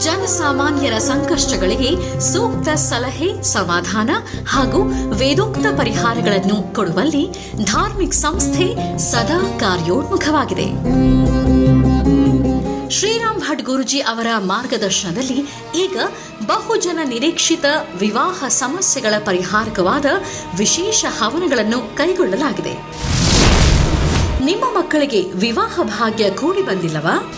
ಜನಸಾಮಾನ್ಯರ ಸಂಕಷ್ಟಗಳಿಗೆ ಸೂಕ್ತ ಸಲಹೆ, ಸಮಾಧಾನ ಹಾಗೂ ವೇದೋಕ್ತ ಪರಿಹಾರಗಳನ್ನು ಕೊಡುವಲ್ಲಿ ಧಾರ್ಮಿಕ ಸಂಸ್ಥೆ ಸದಾ ಕಾರ್ಯೋನ್ಮುಖವಾಗಿದೆ. ಶ್ರೀರಾಮ್ ಭಟ್ ಗುರುಜಿ ಅವರ ಮಾರ್ಗದರ್ಶನದಲ್ಲಿ ಈಗ ಬಹುಜನ ನಿರೀಕ್ಷಿತ ವಿವಾಹ ಸಮಸ್ಯೆಗಳ ಪರಿಹಾರಕವಾದ ವಿಶೇಷ ಹವನಗಳನ್ನು ಕೈಗೊಳ್ಳಲಾಗಿದೆ. ನಿಮ್ಮ ಮಕ್ಕಳಿಗೆ ವಿವಾಹ ಭಾಗ್ಯ ಕೂಡಿ ಬಂದಿಲ್ಲವಾ?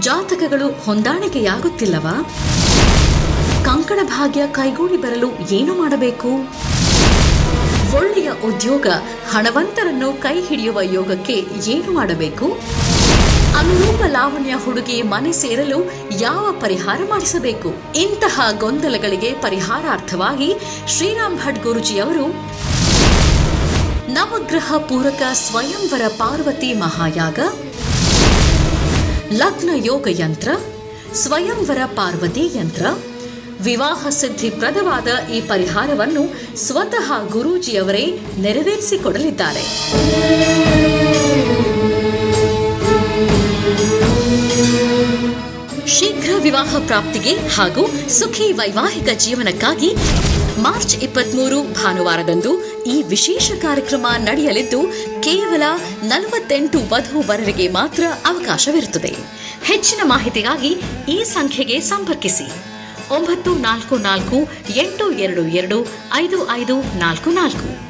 ಜಾತಕಗಳು ಹೊಂದಾಣಿಕೆಯಾಗುತ್ತಿಲ್ಲವಾ? ಕಂಕಣ ಭಾಗ್ಯ ಕೈಗೂಡಿ ಬರಲು ಏನು ಮಾಡಬೇಕು? ಒಳ್ಳೆಯ ಉದ್ಯೋಗ, ಹಣವಂತರನ್ನು ಕೈ ಹಿಡಿಯುವ ಯೋಗಕ್ಕೆ ಏನು ಮಾಡಬೇಕು? ಅನುರೂಪ ಲಾವಣ್ಯ ಹುಡುಗಿ ಮನೆ ಸೇರಲು ಯಾವ ಪರಿಹಾರ ಮಾಡಿಸಬೇಕು? ಇಂತಹ ಗೊಂದಲಗಳಿಗೆ ಪರಿಹಾರಾರ್ಥವಾಗಿ ಶ್ರೀರಾಮ್ ಭಟ್ ಗುರುಜಿಯವರು, ನವಗ್ರಹ ಪೂರಕ ಸ್ವಯಂವರ ಪಾರ್ವತಿ ಮಹಾಯಾಗ ಲಗ್ನ ಯೋಗ ಯಂತ್ರ, ಸ್ವಯಂವರ ಪಾರ್ವತಿ ಯಂತ್ರ, ವಿವಾಹ ಸಿದ್ಧಿಪ್ರದವಾದ ಈ ಪರಿಹಾರವನ್ನು ಸ್ವತಃ ಗುರೂಜಿಯವರೇ ನೆರವೇರಿಸಿಕೊಡಲಿದ್ದಾರೆ. ಶೀಘ್ರ ವಿವಾಹ ಪ್ರಾಪ್ತಿಗೆ ಹಾಗೂ ಸುಖಿ ವೈವಾಹಿಕ ಜೀವನಕ್ಕಾಗಿ ಮಾರ್ಚ್ ಇಪ್ಪತ್ಮೂರು ಭಾನುವಾರದಂದು ಈ ವಿಶೇಷ ಕಾರ್ಯಕ್ರಮ ನಡೆಯಲಿದ್ದು ಕೇವಲ ನಲವತ್ತೆಂಟು ವಧುವರರಿಗೆ ಮಾತ್ರ ಅವಕಾಶವಿರುತ್ತದೆ. ಹೆಚ್ಚಿನ ಮಾಹಿತಿಗಾಗಿ ಈ ಸಂಖ್ಯೆಗೆ ಸಂಪರ್ಕಿಸಿ. ಒಂಬತ್ತು ನಾಲ್ಕು ನಾಲ್ಕು ಎಂಟು ಎರಡು ಎರಡು ಐದು ಐದು ನಾಲ್ಕು ನಾಲ್ಕು.